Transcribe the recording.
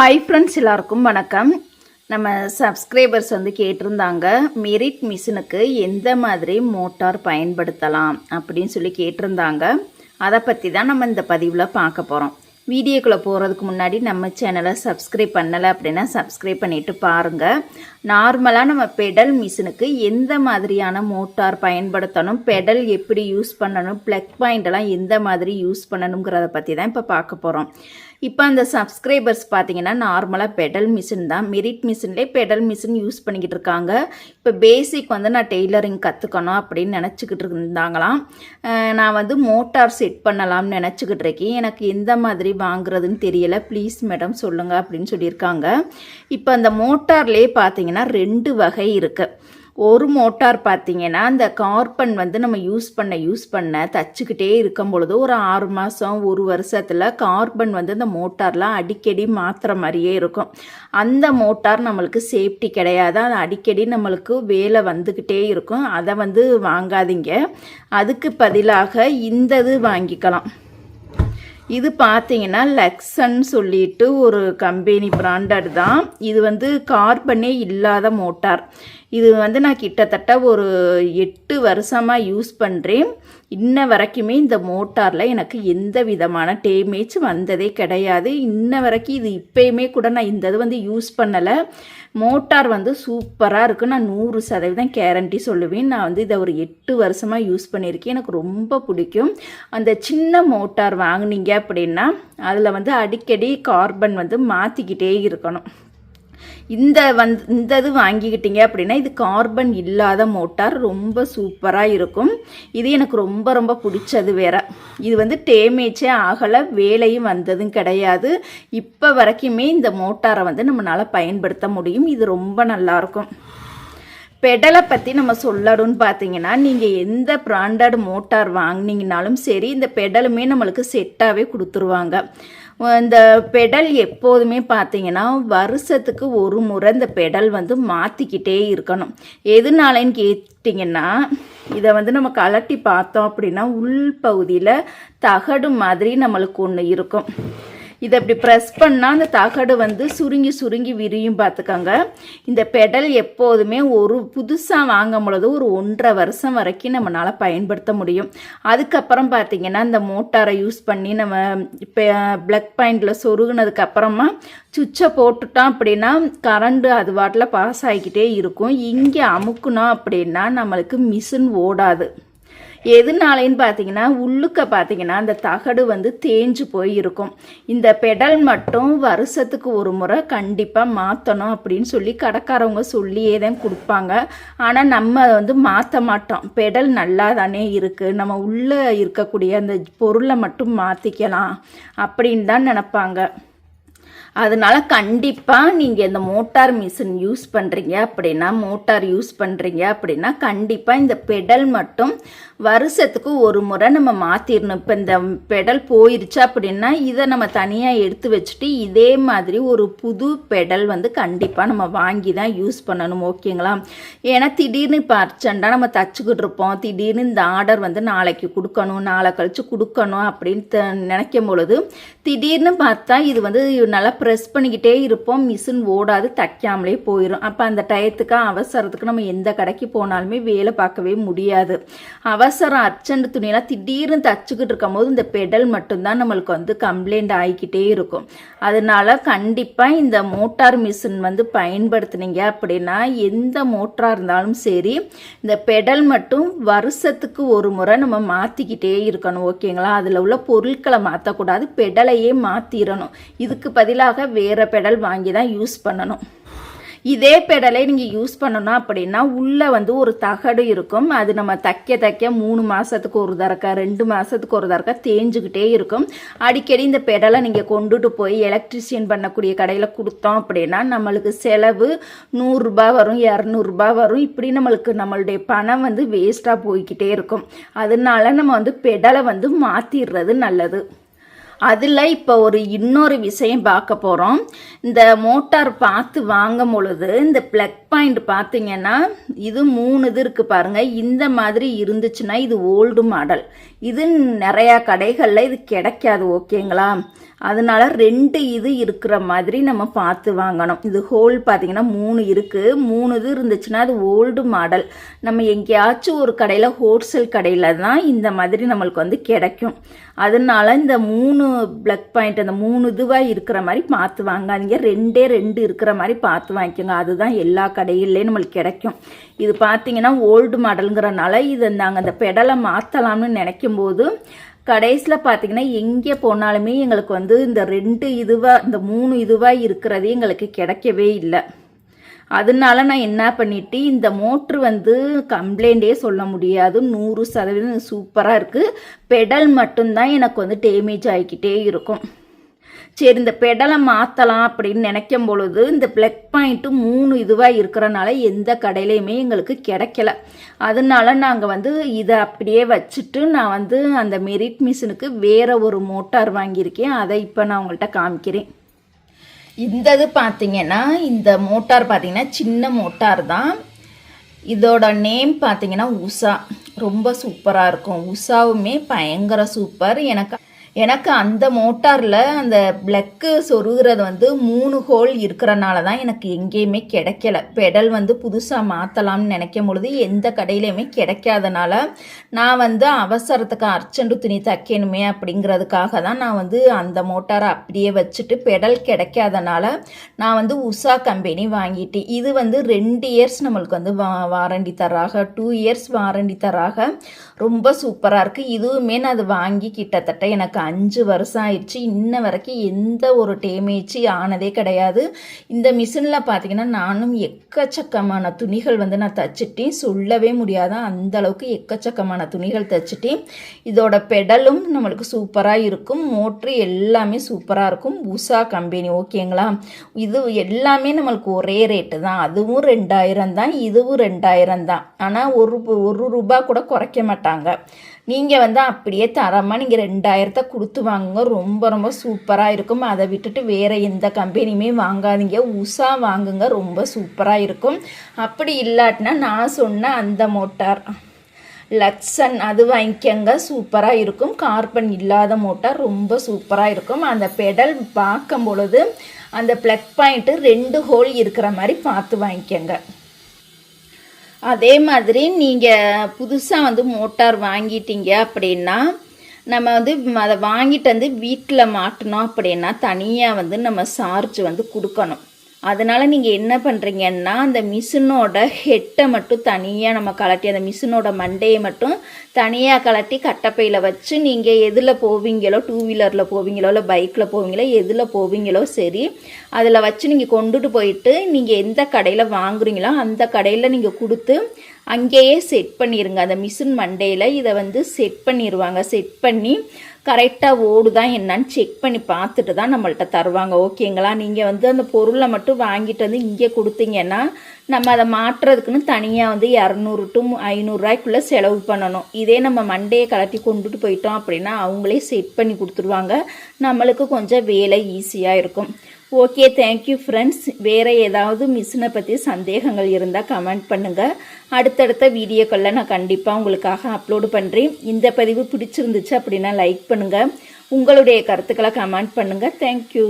Hi friends எல்லாருக்கும் வணக்கம். நம்ம சப்ஸ்கிரைபர்ஸ் வந்து கேட்டிருந்தாங்க மெரிட் மிஷினுக்கு எந்த மாதிரி மோட்டார் பயன்படுத்தலாம் அப்படின்னு சொல்லி கேட்டிருந்தாங்க. அதை பற்றி தான் நம்ம இந்த பதிவில் பார்க்க போகிறோம் வீடியோக்குள்ளே போகிறதுக்கு முன்னாடி நம்ம சேனலை சப்ஸ்கிரைப் பண்ணலை அப்படின்னா சப்ஸ்கிரைப் பண்ணிவிட்டு பாருங்கள் நார்மலாக நம்ம பெடல் மிஷினுக்கு எந்த மாதிரியான மோட்டார் பயன்படுத்தணும் பெடல் எப்படி யூஸ் பண்ணணும் ப்ளக் பாயிண்டெல்லாம் எந்த மாதிரி யூஸ் பண்ணணுங்கிறத பற்றி தான் இப்போ பார்க்க போகிறோம் இப்போ அந்த சப்ஸ்கிரைபர்ஸ் பார்த்தீங்கன்னா நார்மலாக பெடல் மிஷின் தான். மெரிட் மிஷின்லே பெடல் மிஷின் யூஸ் பண்ணிக்கிட்டு இருக்காங்க. இப்போ பேசிக் வந்து நான் டெய்லரிங் கற்றுக்கணும் அப்படின்னு நினச்சிக்கிட்டு இருந்தாங்களாம். நான் வந்து மோட்டார் செட் பண்ணலாம்னு நினச்சிக்கிட்டு இருக்கேன். எனக்கு எந்த மாதிரி வாங்குறதுன்னு தெரியலை. ப்ளீஸ் மேடம் சொல்லுங்கள் அப்படின்னு சொல்லியிருக்காங்க. இப்போ அந்த மோட்டார்லேயே பார்த்தீங்கன்னா ரெண்டு வகை இருக்குது ஒரு மோட்டார் பார்த்தீங்கன்னா அந்த கார்பன் வந்து நம்ம யூஸ் பண்ண யூஸ் பண்ண தச்சுக்கிட்டே இருக்கும் பொழுது ஒரு ஆறு மாதம் ஒரு வருஷத்தில் கார்பன் வந்து அந்த மோட்டார்லாம் அடிக்கடி மாற்றுற மாதிரியே இருக்கும். அந்த மோட்டார் நம்மளுக்கு சேஃப்டி கிடையாது. அது அடிக்கடி நம்மளுக்கு வேலை வந்துக்கிட்டே இருக்கும். அதை வந்து வாங்காதீங்க. அதுக்கு பதிலாக இந்த இது வாங்கிக்கலாம். இது பார்த்தீங்கன்னா லக்ஸன் சொல்லிட்டு ஒரு கம்பெனி பிராண்டட் தான். இது வந்து கார்பனே இல்லாத மோட்டார் இது வந்து நான் கிட்டத்தட்ட ஒரு எட்டு வருஷமாக யூஸ் பண்ணுறேன் இன்ன வரைக்குமே இந்த மோட்டாரில் எனக்கு எந்த விதமான டேமேஜ் வந்ததே கிடையாது. இன்ன வரைக்கும் இது இப்போயுமே கூட நான் இந்த இது வந்து யூஸ் பண்ணலை. மோட்டார் வந்து சூப்பராக இருக்குது நான் நூறு சதவீதம் கேரண்டி சொல்லுவேன். நான் வந்து இதை ஒரு எட்டு வருஷமாக யூஸ் பண்ணியிருக்கேன். எனக்கு ரொம்ப பிடிக்கும். அந்த சின்ன மோட்டார் வாங்குனீங்க அப்படின்னா அதில் வந்து அடிக்கடி கார்பன் வந்து மாற்றிக்கிட்டே இருக்கணும். இந்த வந் இந்த இது வாங்கிக்கிட்டீங்க அப்படின்னா இது கார்பன் இல்லாத மோட்டார் ரொம்ப சூப்பராக இருக்கும். இது எனக்கு ரொம்ப ரொம்ப பிடிச்சது வேற. இது வந்து டேமேஜே ஆகலை வேலையும் வந்ததும் கிடையாது. இப்போ வரைக்குமே இந்த மோட்டாரை வந்து நம்மளால் பயன்படுத்த முடியும். இது ரொம்ப நல்லாயிருக்கும் பெடலை பற்றி நம்ம சொல்லணும்னு பார்த்தீங்கன்னா நீங்கள் எந்த பிராண்டட் மோட்டார் வாங்கினீங்கனாலும் சரி இந்த பெடலுமே நம்மளுக்கு செட்டாகவே கொடுத்துருவாங்க. இந்த பெடல் எப்போதுமே பார்த்தீங்கன்னா வருஷத்துக்கு ஒரு முறை இந்த பெடல் வந்து மாற்றிக்கிட்டே இருக்கணும். எதுனாலன்னு கேட்டிங்கன்னா இதை வந்து நம்ம கலட்டி பார்த்தோம் அப்படின்னா உள் பகுதியில் தகடு மாதிரி நம்மளுக்கு ஒன்று இருக்கும். இதை இப்படி ப்ரெஸ் பண்ணால் அந்த தகடு வந்து சுருங்கி சுருங்கி விரியும் பார்த்துக்கோங்க. இந்த பெடல் எப்போதுமே ஒரு புதுசாக வாங்கும் பொழுது ஒரு ஒன்றரை வருஷம் வரைக்கும் நம்மளால் பயன்படுத்த முடியும். அதுக்கப்புறம் பார்த்தீங்கன்னா இந்த மோட்டாரை யூஸ் பண்ணி நம்ம இப்போ ப்ளக் பாயிண்டில் சொருகுனதுக்கப்புறமா சுவிட்சை போட்டுட்டோம் அப்படின்னா கரண்ட்டு அது வாட்டில் பாஸ் ஆகிக்கிட்டே இருக்கும். இங்கே அமுக்குனோம் அப்படின்னா நம்மளுக்கு மிஷின் ஓடாது. எதுனாலேன்னு பார்த்தீங்கன்னா உள்ளுக்க பார்த்தீங்கன்னா அந்த தகடு வந்து தேஞ்சு போய் இருக்கும் இந்த பெடல் மட்டும் வருஷத்துக்கு ஒரு முறை கண்டிப்பாக மாற்றணும் அப்படின்னு சொல்லி கடைக்காரவங்க சொல்லியே தான் கொடுப்பாங்க. ஆனால் நம்ம வந்து மாற்ற மாட்டோம். பெடல் நல்லா தானே இருக்குது நம்ம உள்ளே இருக்கக்கூடிய அந்த பொருளை மட்டும் மாற்றிக்கலாம் அப்படின்னு தான் நினப்பாங்க. அதனால கண்டிப்பாக நீங்கள் இந்த மோட்டார் மிஷின் யூஸ் பண்ணுறீங்க அப்படின்னா மோட்டார் யூஸ் பண்ணுறீங்க அப்படின்னா கண்டிப்பாக இந்த பெடல் மட்டும் வருஷத்துக்கு ஒரு முறை நம்ம மாற்றிடணும் இப்போ இந்த பெடல் போயிருச்சு அப்படின்னா இதை நம்ம தனியாக எடுத்து வச்சுட்டு இதே மாதிரி ஒரு புது பெடல் வந்து கண்டிப்பாக நம்ம வாங்கி தான் யூஸ் பண்ணணும். ஓகேங்களா? ஏன்னா திடீர்னு இப்போ அர்ஜெண்டாக நம்ம தச்சுக்கிட்டு இருப்போம். திடீர்னு இந்த ஆர்டர் வந்து நாளைக்கு கொடுக்கணும் நாளை கழித்து கொடுக்கணும் அப்படின்னு த- நினைக்கும் பொழுது திடீர்னு பார்த்தா இது வந்து நல்லா ப்ரெஸ் பண்ணிக்கிட்டே இருப்போம். மிஷின் ஓடாது தைக்காமலே போயிடும் அப்போ அந்த டயத்துக்கு அவசரத்துக்கு நம்ம எந்த கடைக்கு போனாலுமே வேலை பார்க்கவே முடியாது. அவசரம் அர்ஜென்ட் துணியெல்லாம் திடீர்னு தச்சுக்கிட்டு இருக்கும் போது இந்த பெடல் மட்டும்தான் நம்மளுக்கு வந்து கம்ப்ளைண்ட் ஆகிக்கிட்டே இருக்கும். அதனால கண்டிப்பாக இந்த மோட்டார் மிஷின் வந்து பயன்படுத்துனீங்க அப்படின்னா எந்த மோட்டராக இருந்தாலும் சரி இந்த பெடல் மட்டும் வருஷத்துக்கு ஒரு முறை நம்ம மாற்றிக்கிட்டே இருக்கணும் ஓகேங்களா? அதில் உள்ள பொருட்களை மாற்றக்கூடாது பெடலையே மாற்றிடணும் இதுக்கு பதிலாக வேறு பெடல் வாங்கி தான் யூஸ் பண்ணணும். இதே பெடலை நீங்கள் யூஸ் பண்ணணும் அப்படின்னா உள்ளே வந்து ஒரு தகடு இருக்கும். அது நம்ம தைக்க தைக்க மூணு மாதத்துக்கு ஒரு தரக்கா ரெண்டு மாதத்துக்கு ஒரு தரக்கா தேஞ்சுக்கிட்டே இருக்கும். அடிக்கடி இந்த பெடலை நீங்கள் கொண்டுட்டு போய் எலக்ட்ரிஷியன் பண்ணக்கூடிய கடையில் கொடுத்தோம் அப்படின்னா நம்மளுக்கு செலவு நூறுரூபா வரும் இரநூறுபா வரும். இப்படி நம்மளுக்கு நம்மளுடைய பணம் வந்து வேஸ்ட்டாக போய்கிட்டே இருக்கும். அதனால நம்ம வந்து பெடலை வந்து மாற்றிடுறது நல்லது. அதில் இப்போ ஒரு இன்னொரு விஷயம் பார்க்க போகிறோம் இந்த மோட்டார் பார்த்து வாங்கும் பொழுது இந்த ப்ளக் பாயிண்ட் பார்த்தீங்கன்னா இது மூணு இது இருக்குது பாருங்கள் இந்த மாதிரி இருந்துச்சுன்னா இது ஓல்டு மாடல். இது நிறையா கடைகளில் இது கிடைக்காது ஓகேங்களா? அதனால ரெண்டு இது இருக்கிற மாதிரி நம்ம பார்த்து வாங்கணும். இது ஹோல் பார்த்தீங்கன்னா மூணு இருக்குது மூணு இது இருந்துச்சுன்னா அது ஓல்டு மாடல் நம்ம எங்கேயாச்சும் ஒரு கடையில் ஹோல்சேல் கடையில் தான் இந்த மாதிரி நம்மளுக்கு வந்து கிடைக்கும். அதனால இந்த மூணு பிளக் பாயிண்ட் அந்த மூணு இதுவாக இருக்கிற மாதிரி பார்த்து வாங்காதீங்க. ரெண்டே ரெண்டு இருக்கிற மாதிரி பார்த்து வாங்கிக்கோங்க. அதுதான் எல்லா கடையிலேயும் நம்மளுக்கு கிடைக்கும். இது பார்த்தீங்கன்னா ஓல்டு மாடலுங்கிறனால இது நாங்கள் அந்த பெடலை மாற்றலாம்னு நினைக்கும் போது கடைசியில் பார்த்தீங்கன்னா எங்கே போனாலுமே எங்களுக்கு வந்து இந்த ரெண்டு இதுவாக இந்த மூணு இதுவாக இருக்கிறது எங்களுக்கு கிடைக்கவே இல்லை. அதனால நான் என்ன பண்ணிட்டு இந்த மோட்ரு வந்து கம்ப்ளைண்டே சொல்ல முடியாது. நூறு சதவீதம் சூப்பராக இருக்குது பெடல் மட்டும்தான் எனக்கு வந்து டேமேஜ் ஆகிக்கிட்டே இருக்கும். சரி இந்த பெடலை மாற்றலாம் அப்படின்னு நினைக்கும் பொழுது இந்த ப்ளக் பாயிண்ட்டு மூணு இதுவாக இருக்கிறனால எந்த கடையிலையுமே எங்களுக்கு கிடைக்கல. அதனால நாங்கள் வந்து இதை அப்படியே வச்சுட்டு நான் வந்து அந்த மெரிட் மிஷினுக்கு வேறு ஒரு மோட்டார் வாங்கியிருக்கேன். அதை இப்போ நான் உங்கள்கிட்ட காமிக்கிறேன். இந்த இது பார்த்தீங்கன்னா இந்த மோட்டார் பார்த்தீங்கன்னா சின்ன மோட்டார் தான். இதோட நேம் பார்த்தீங்கன்னா உஷா. ரொம்ப சூப்பராக இருக்கும். உஷாவுமே பயங்கர சூப்பர் எனக்கு எனக்கு அந்த மோட்டாரில் அந்த பிளக்கு சொருகிறது வந்து மூணு ஹோல் இருக்கிறனால தான் எனக்கு எங்கேயுமே கிடைக்கல. பெடல் வந்து புதுசாக மாற்றலாம்னு நினைக்கும் பொழுது எந்த கடையிலையுமே கிடைக்காதனால நான் வந்து அவசரத்துக்கு அர்ச்சண்டு துணி தைக்கணுமே அப்படிங்கிறதுக்காக தான் நான் வந்து அந்த மோட்டாரை அப்படியே வச்சுட்டு பெடல் கிடைக்காதனால நான் வந்து உஷா கம்பெனி வாங்கிட்டேன். இது வந்து ரெண்டு இயர்ஸ் நம்மளுக்கு வந்து வா வாரண்டி தராக டூ இயர்ஸ் வாரண்டி தராக ரொம்ப சூப்பராக இருக்குது இதுவுமே நான் அது வாங்கி கிட்டத்தட்ட எனக்கு அஞ்சு வருஷம் ஆயிடுச்சு இன்ன வரைக்கும் எந்த ஒரு டேமேஜ் ஆனதே கிடையாது. இந்த மிஷினில் பார்த்தீங்கன்னா நானும் எக்கச்சக்கமான துணிகள் வந்து நான் தச்சுட்டேன். சொல்லவே முடியாத? அந்த அளவுக்கு எக்கச்சக்கமான துணிகள் தச்சுட்டேன். இதோட பெடலும் நம்மளுக்கு சூப்பராக இருக்கும். மோட்ரு எல்லாமே சூப்பராக இருக்கும். உஷா கம்பெனி ஓகேங்களா இது எல்லாமே நம்மளுக்கு ஒரே ரேட்டு தான். அதுவும் ரெண்டாயிரம் தான். இதுவும் ரெண்டாயிரம் தான். ஆனால் ஒரு ஒரு ரூபா கூட குறைக்க மாட்டாங்க. நீங்கள் வந்து அப்படியே தரமாக நீங்கள் ரெண்டாயிரத்தை கொடுத்து வாங்குங்க. ரொம்ப ரொம்ப சூப்பராக இருக்கும். அதை விட்டுட்டு வேறு எந்த கம்பெனியுமே வாங்காதீங்க. உஷா வாங்குங்க. ரொம்ப சூப்பராக இருக்கும். அப்படி இல்லாட்டினா நான் சொன்ன அந்த மோட்டார் லக்ஸன் அது வாங்கிக்கங்க. சூப்பராக இருக்கும். கார்பன் இல்லாத மோட்டார் ரொம்ப சூப்பராக இருக்கும். அந்த பெடல் பார்க்கும் பொழுது அந்த ப்ளக் பாயிண்ட்டு ரெண்டு ஹோல் இருக்கிற மாதிரி பார்த்து வாங்கிக்கங்க. அதே மாதிரி நீங்கள் புதுசாக வந்து மோட்டார் வாங்கிட்டீங்க அப்படின்னா நம்ம வந்து அதை வாங்கிட்டு வந்து வீட்டில் மாட்டினோம் அப்படின்னா தனியாக வந்து நம்ம சார்ஜ் வந்து கொடுக்கணும். அதனால் நீங்கள் என்ன பண்ணுறீங்கன்னா அந்த மிஷினோட ஹெட்டை மட்டும் தனியாக நம்ம கலட்டி அந்த மிஷினோட மண்டையை மட்டும் தனியாக கலட்டி கட்டப்பையில் வச்சு நீங்கள் எதில் போவீங்களோ டூ வீலரில் போவீங்களோ இல்லை பைக்கில் போவீங்களோ எதில் போவீங்களோ சரி அதில் வச்சு நீங்கள் கொண்டுட்டு போயிட்டு நீங்கள் எந்த கடையில் வாங்குறீங்களோ அந்த கடையில் நீங்கள் கொடுத்து அங்கேயே செட் பண்ணிடுங்க அந்த மிஷின் மண்டையில் இதை வந்து செட் பண்ணிடுவாங்க செட் பண்ணி கரெக்டாக ஓடுதா என்னன்னு செக் பண்ணி பார்த்துட்டு தான் நம்மள்ட்ட தருவாங்க. ஓகேங்களா நீங்கள் வந்து அந்த பொருளை மட்டும் வாங்கிட்டு வந்து இங்கே கொடுத்தீங்கன்னா நம்ம அதை மாற்றுறதுக்குன்னு தனியாக வந்து இரநூறு டு ஐநூறுரூவாய்க்குள்ளே செலவு பண்ணணும். இதே நம்ம மண்டையை கலட்டி கொண்டுட்டு போயிட்டோம் அப்படின்னா அவங்களே செட் பண்ணி கொடுத்துருவாங்க. நம்மளுக்கு கொஞ்சம் வேலை ஈஸியாக இருக்கும். ஓகே தேங்க்யூ ஃப்ரெண்ட்ஸ் வேறு ஏதாவது மிஷினை பற்றி சந்தேகங்கள் இருந்தால் கமெண்ட் பண்ணுங்கள் அடுத்தடுத்த வீடியோக்களில் நான் கண்டிப்பாக உங்களுக்காக அப்லோடு பண்ணுறேன் இந்த பதிவு பிடிச்சிருந்துச்சு அப்படின்னா லைக் பண்ணுங்கள் உங்களுடைய கருத்துக்களை கமெண்ட் பண்ணுங்கள் தேங்க்யூ